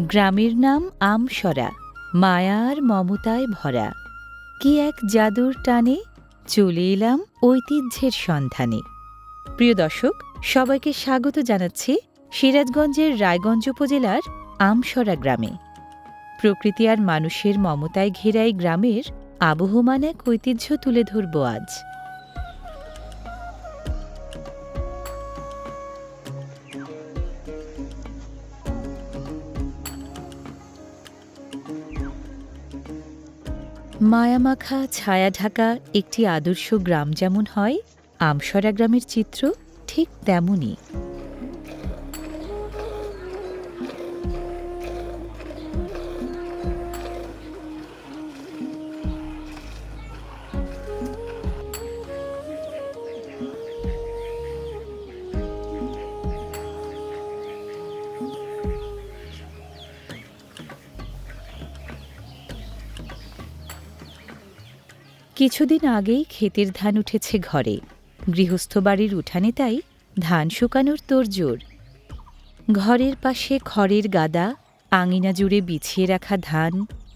গ্রামের নাম আমসরা, মায়ার মমতায় ভরা। কি এক জাদুর টানে চলে এলাম ঐতিহ্যের সন্ধানে। প্রিয় দর্শক, সবাইকে স্বাগত জানাচ্ছি সিরাজগঞ্জের রায়গঞ্জ উপজেলার আমসরা গ্রামে। প্রকৃতি আর মানুষের মমতায় ঘেরা এই গ্রামের আবহমান এক ঐতিহ্য তুলে ধরব আজ। মায়ামাখা ছায়া ঢাকা একটি আদর্শ গ্রাম যেমন হয় আমসরা গ্রামের চিত্র ঠিক তেমনই। কিছুদিন আগেই ক্ষেতের ধান উঠেছে ঘরে। গৃহস্থ বাড়ির উঠানে তাই ধান শুকানোর তোড়জোড়। ঘরের পাশে খড়ের গাদা, আঙিনা জুড়ে বিছিয়ে রাখা ধান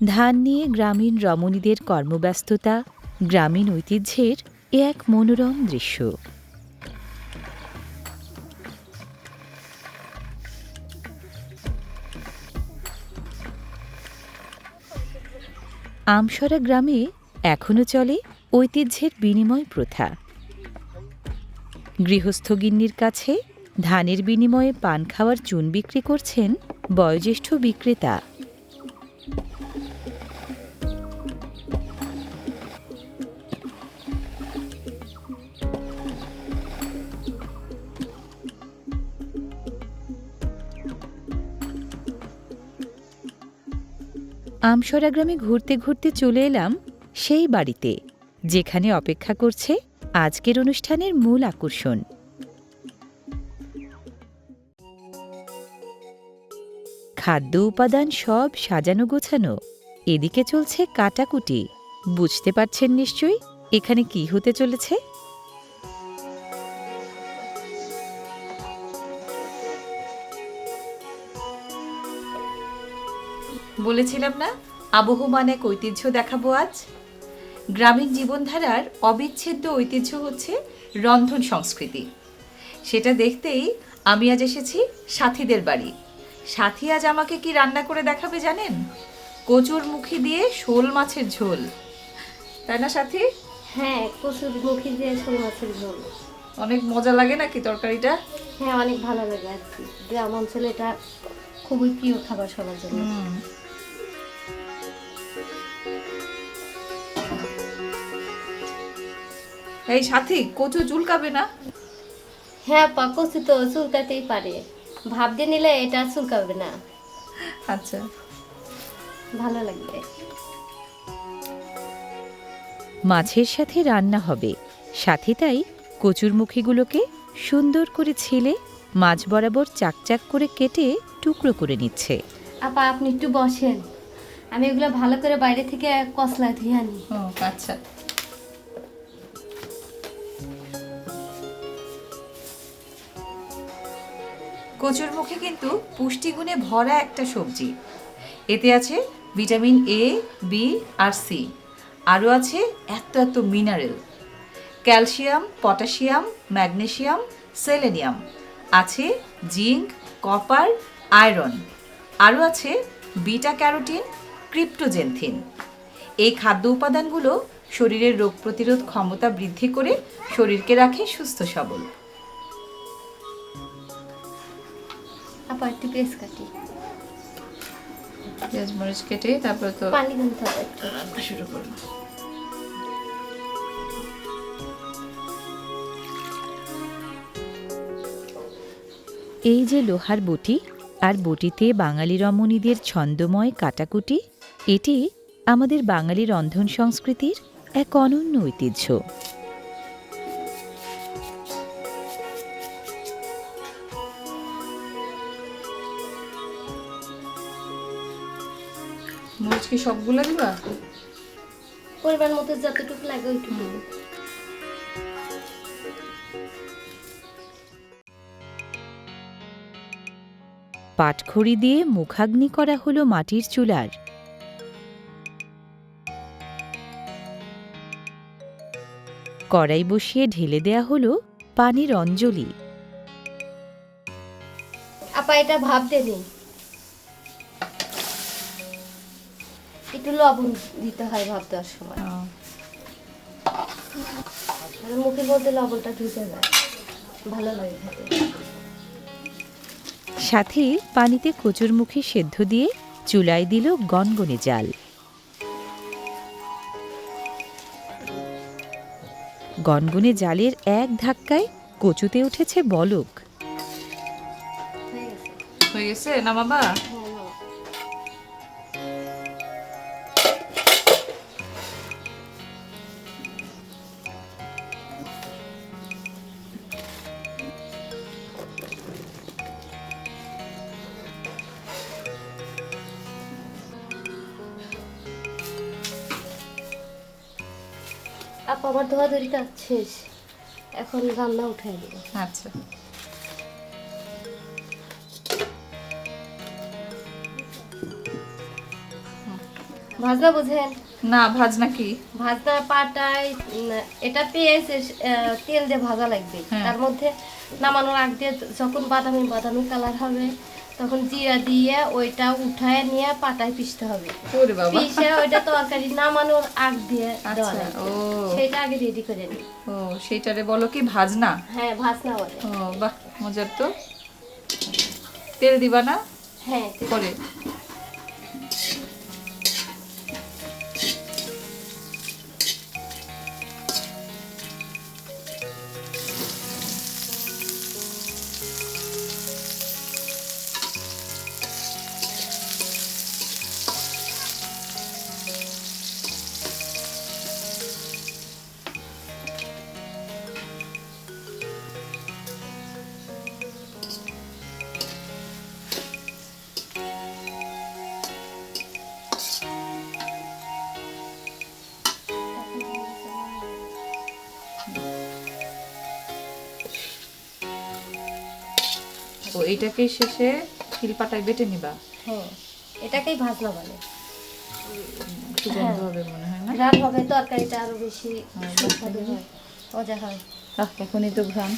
ধান নিয়ে গ্রামীণ রমণীদের কর্মব্যস্ততা, গ্রামীণ ঐতিহ্যের এ এক মনোরম দৃশ্য। আমসরা গ্রামে এখনও চলে ঐতিহ্যের বিনিময় প্রথা। গৃহস্থগিন্নির কাছে ধানের বিনিময়ে পান খাওয়ার চুন বিক্রি করছেন বয়োজ্যেষ্ঠ বিক্রেতা। আমসরা গ্রামে ঘুরতে ঘুরতে চলে এলাম সেই বাড়িতে, যেখানে অপেক্ষা করছে আজকের অনুষ্ঠানের মূল আকর্ষণ। খাদ্য উপাদান সব সাজানো গোছানো, এদিকে চলছে কাটাকুটি। বুঝতে পারছেন নিশ্চয়ই এখানে কি হতে চলেছে? বলেছিলাম না, আবহমান এক ঐতিহ্য দেখাবো আজ। গ্রামীণ জীবনধারার অবিচ্ছেদ্য ঐতিহ্য হচ্ছে রন্ধন সংস্কৃতি। সেটা দেখতেই আমি আজ এসেছি সাথীদের বাড়ি। সাথী আজ আমাকে কি রান্না করে দেখাবে জানেন? কচুর মুখি দিয়ে শোল মাছের ঝোল। তাই না সাথী? হ্যাঁ কচুর মুখি দিয়ে শোল মাছের ঝোল। অনেক মজা লাগে নাকি তরকারিটা? হ্যাঁ অনেক ভালো লাগে আর কি। গ্রাম অঞ্চলে এটা খুবই প্রিয় খাবার সবার জন্য। এই সাথী কচু চুলকাবে না? হ্যাঁ পা কচু তো চুলকাতেই পারে। ভাব দিয়ে নিলে এটা আর চুলকাবে না। আচ্ছা। ভালো লাগবে। মাছের সাথে রান্না হবে। সাথে তাই কচুরমুখীগুলোকে সুন্দর করে ছিলে মাছ বরাবর চাকচাক করে কেটে টুকরো করে নিচ্ছে। আপা আপনি একটু বসেন। আমি এগুলো ভালো করে বাইরে থেকে কসলা ধুয়ে আনি। ও আচ্ছা। কচুরমুখী কিন্তু পুষ্টিগুণে ভরা একটা সবজি। এতে আছে ভিটামিন এ বি আর সি আরও আছে এত এত mineral. Calcium, potassium magnesium selenium. আছে জিঙ্ক, কপার, আয়রন। আরও আছে বিটা ক্যারোটিন, ক্রিপ্টোজেনথিন। এই খাদ্য উপাদানগুলো শরীরের রোগ প্রতিরোধ ক্ষমতা বৃদ্ধি করে শরীরকে রাখে সুস্থ সবল। একটু পেঁয়াজ কাটি। পেঁয়াজ মরিচ কেটে তারপর তো পানি দিতে হবে একটু। রান্না শুরু করব। এই যে লোহার বটি আর বটিতে বাঙালি রমণীদের ছন্দময় কাটাকুটি এটি আমাদের বাঙালি রন্ধন সংস্কৃতির এক অনন্য ঐতিহ্য। কি সবগুলো দিবা? পরিমাণ মতো যতটুকু লাগে ওইটুকু। পাটখড়ি দিয়ে মুখাগ্নি করা হলো মাটির চুলার। কড়াই বসিয়ে ঢেলে দেয়া হলো পানির অঞ্জলি। আপা এটা ভাব দেনি একটু লবণ দিতে হয় ভাব দেওয়ার সময় মুখের মধ্যে লবণটা ঢুকে যায়। ভালো লাগে খেতে। সাথে পানিতে কচুরমুখী সেদ্ধ দিয়ে চুলায় দিল গনগনে জাল। গনগনে জালের এক ধাক্কায় কচুতে উঠেছে বলক। হয়ে গেছে? না বাবা আপা আমার শেষ। এখন রান্না উঠাই দিব। আচ্ছা। ভাজা বুঝেন? না ভাজ নাকি ভাজা পাটায় এটা পেঁয়াজ তেল দিয়ে ভাজা লাগবে। হ্যাঁ। তার মধ্যে নামানোর আগ দিয়ে যখন বাদামি বাদামি কালার হবে তখন জিরা দিয়ে ওইটা উঠায় নিয়ে পাটায় পিষতে হবে। পিষে ওইটা তরকারি নামানোর আগ দিয়ে আচ্ছা ও। সেটা আগে রেডি করে নি। ও সেটারে বলো কি ভাজনা? হ্যাঁ ভাজনা বলে। ও বাহ মজার তো। তেল দিবা না? হ্যাঁ ঠিক পরে শেষে শিলপাটায় বেটে নিবা। হ্যাঁ এটাকেই ভাজনা বলে। হবে মনে হয় না? রান হবে তরকারিটা আরও বেশি হ্যাঁ, সুস্বাদু হয় মজা হয়। এখনই তো ঘ্রাণ।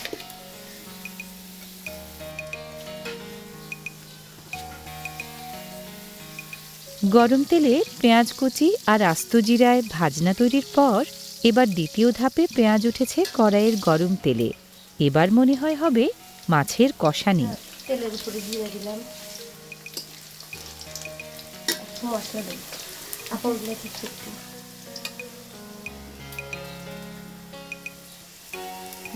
গরম তেলে পেঁয়াজ কুচি আর আস্ত জিরায় ভাজনা তৈরির পর এবার দ্বিতীয় ধাপে পেঁয়াজ উঠেছে কড়াইয়ের গরম তেলে। এবার মনে হয় হবে মাছের কষানি। তেলের উপরে জিরে দিলাম। একটু মশলা দিই আপন মেথি একটু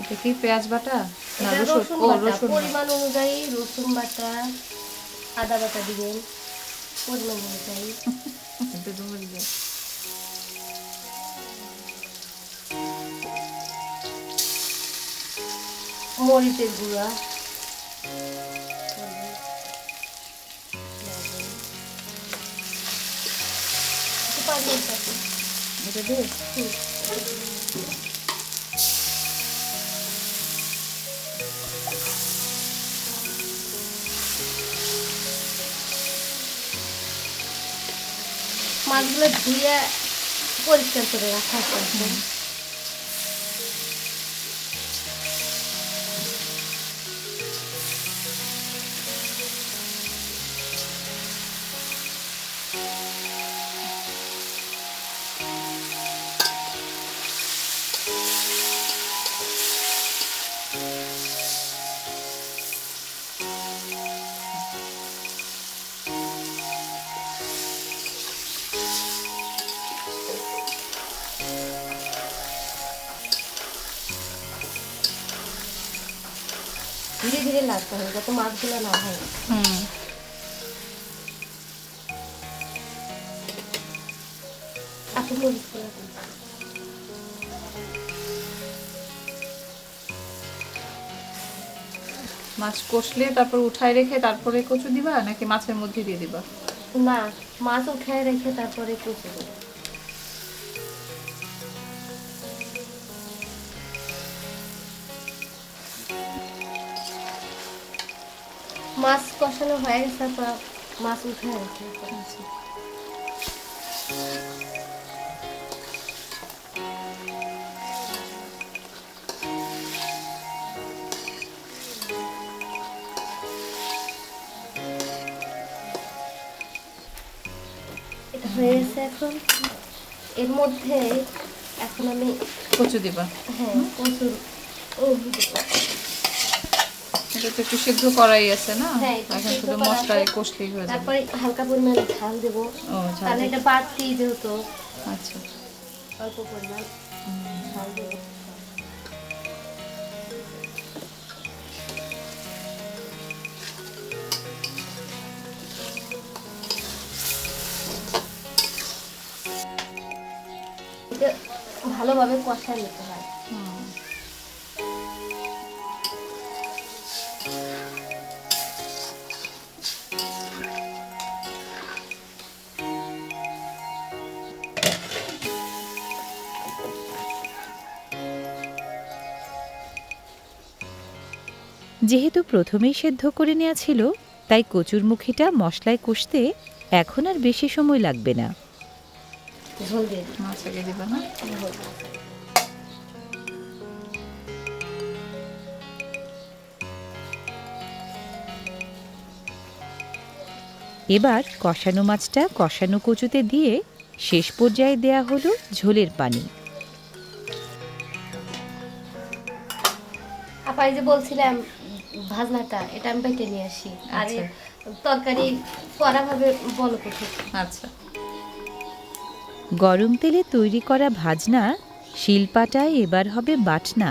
এটা কি পেঁয়াজ বাটা? না রসুন রসুন পরিমাণ অনুযায়ী রসুন বাটা আদা বাটা দিবেন। পরিমাণ অনুযায়ী। এটা মরিচের গুঁড়া। মাছগুলো ধুয়ে পরিষ্কার করে রাখা আছে। হবে যাতে মাছগুলো না হয় হুম। দিন। মাছ কষলে তারপর উঠায় রেখে তারপরে কচু দিবা নাকি মাছের মধ্যে দিয়ে দিবা? না মাছ উঠায় রেখে তারপরে কচু দেবো মাছ কষানো হয়ে গেছে আপা মাছ উঠে গেছে। এটা হয়ে গেছে এখন। এর মধ্যে এখন আমি কচু দিবা। হ্যাঁ প্রচুর ও দিব। এটা তো একটু সিদ্ধ করাই আছে না? হ্যাঁ, এখন শুধু মশলায় কষলেই হয়ে যাবে। তারপরে হালকা পরিমাণে ঝাল দেবো। তাহলে এটা বাড়তি যেহেতু। আচ্ছা। অল্প পরিমাণ ঝাল দেবো। ভালোভাবে কষায় নিতে যেহেতু প্রথমেই সেদ্ধ করে নেওয়া ছিল তাই কচুর মুখিটা মশলায় কষতে এখন আর বেশি সময় লাগবে না। এবার কষানো মাছটা কষানো কচুতে দিয়ে শেষ পর্যায়ে দেয়া হলো ঝোলের পানি। আপা যে বলছিলাম ভাজনাটা এটা আমি বেটে নিয়ে আসি। আর আচ্ছা। তরকারি কড়াভাবে বলো কোথায় আচ্ছা। গরম তেলে তৈরি করা ভাজনা শিলপাটায় এবার হবে বাটনা।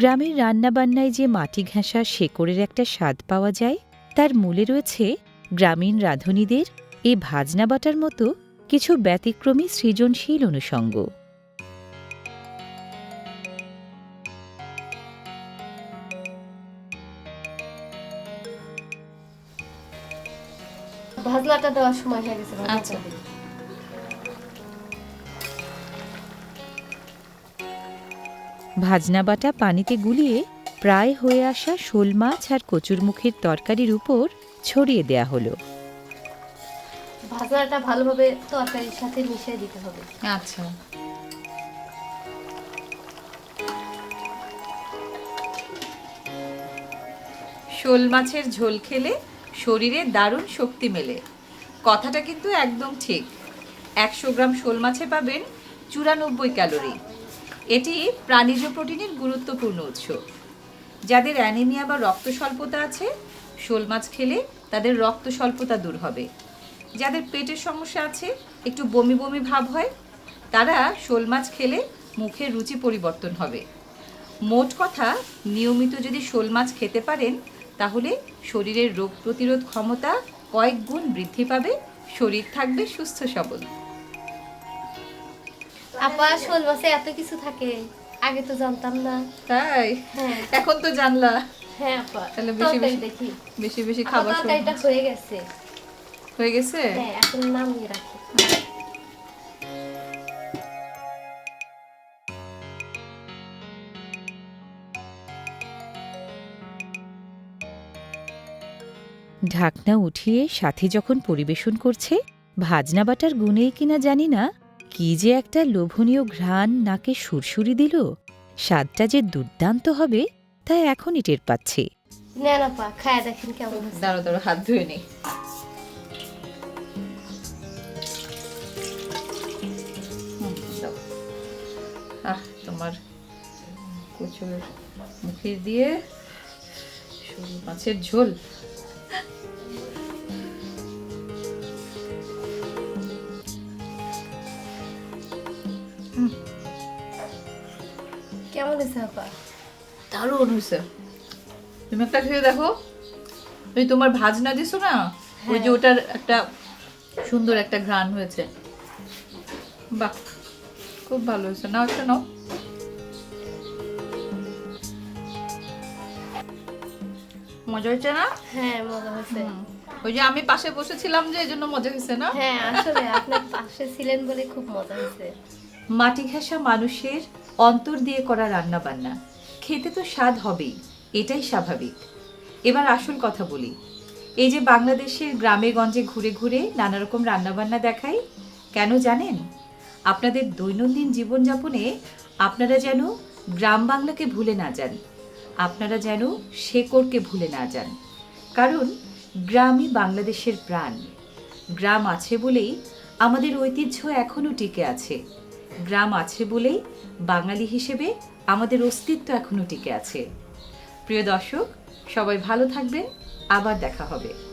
গ্রামের রান্নাবান্নায় যে মাটি ঘেঁষা শেকড়ের একটা স্বাদ পাওয়া যায় তার মূলে রয়েছে গ্রামীণ রাঁধুনিদের এ ভাজনা বাটার মতো কিছু ব্যতিক্রমী সৃজনশীল অনুষঙ্গ ভাজলাটা দেওয়ার সময় হয়ে গেছে আচ্ছা। ভাজনা বাটা পানিতে গুলিয়ে প্রায় হয়ে আসা শোল মাছ আর কচুরমুখীর তরকারির উপর ছড়িয়ে দেয়া হলো। ভাজলাটা ভালোভাবে তরকারির সাথে মিশিয়ে দিতে হবে। আচ্ছা। শোল মাছের ঝোল খেলে শরীরে দারুণ শক্তি মেলে। কথাটা কিন্তু একদম ঠিক। একশো গ্রাম শোল মাছে পাবেন চুরানব্বই ক্যালোরি। এটি প্রাণীজ প্রোটিনের গুরুত্বপূর্ণ উৎস। যাদের অ্যানিমিয়া বা রক্ত স্বল্পতা আছে, শোল মাছ খেলে তাদের রক্ত স্বল্পতা দূর হবে। যাদের পেটের সমস্যা আছে, একটু বমি বমি ভাব হয়, তারা শোল মাছ খেলে মুখের রুচি পরিবর্তন হবে। মোট কথা, নিয়মিত যদি শোল মাছ খেতে পারেন, তাহলে শরীরের রোগ প্রতিরোধ ক্ষমতা কয়েক গুণ বৃদ্ধি পাবে, শরীর থাকবে সুস্থ সবল। আপা শোল মাছে এত কিছু থাকে আগে তো জানতাম না। তাই? হ্যাঁ। এখন তো জানলা। হ্যাঁ আপা তাহলে বেশি বেশি- দেখি। বেশি বেশি খাবার তরকারিটা হয়ে গেছে। হয়ে গেছে? হ্যাঁ এখন নামিয়ে রাখি। ঢাকনা উঠিয়ে সাথে যখন পরিবেশন করছে ভাজনা বাটার গুণেই কিনা জানি না কি যে একটা লোভনীয় ঘ্রাণ নাকে সুরসুরি দিল। স্বাদটা যে দুর্দান্ত হবে তা এখনই টের পাচ্ছি। নেন আপা খায়া দেখেন কেমন দাঁড়ো দাঁড়ো হাত ধুয়ে নি আহ তোমার কচুর মুখে দিয়ে মাছের ঝোল। হয়েছে আপা দারুণ হয়েছে তুমি একটা খেয়ে দেখো। ওই তোমার ভাজনা দিছো না? ওই যে হ্যাঁ। ওটার একটা সুন্দর একটা ঘ্রাণ হয়েছে। বাহ খুব ভালো হয়েছে। নাও একটা নাও। মজা হয়েছে না? হ্যাঁ মজা হয়েছে। ওই যে আমি পাশে বসেছিলাম যে এই জন্য মজা হয়েছে না? হ্যাঁ আসলে আপনার পাশে ছিলেন বলে খুব মজা হয়েছে। মাটি ঘেঁষা মানুষের অন্তর দিয়ে করা রান্না বান্না খেতে তো স্বাদ হবেই, এটাই স্বাভাবিক। এবার আসল কথা বলি। এই যে বাংলাদেশের গ্রামে গঞ্জে ঘুরে ঘুরে নানা রকম রান্নাবান্না দেখাই, কেন জানেন? আপনাদের দৈনন্দিন জীবনযাপনে আপনারা যেন গ্রাম বাংলাকে ভুলে না যান। আপনারা যেন শেকড়কে ভুলে না যান। কারণ গ্রামই বাংলাদেশের প্রাণ। গ্রাম আছে বলেই আমাদের ঐতিহ্য এখনও টিকে আছে। গ্রাম আছে বলেই বাঙালি হিসেবে আমাদের অস্তিত্ব এখনও টিকে আছে। প্রিয় দর্শক, সবাই ভালো থাকবেন, আবার দেখা হবে।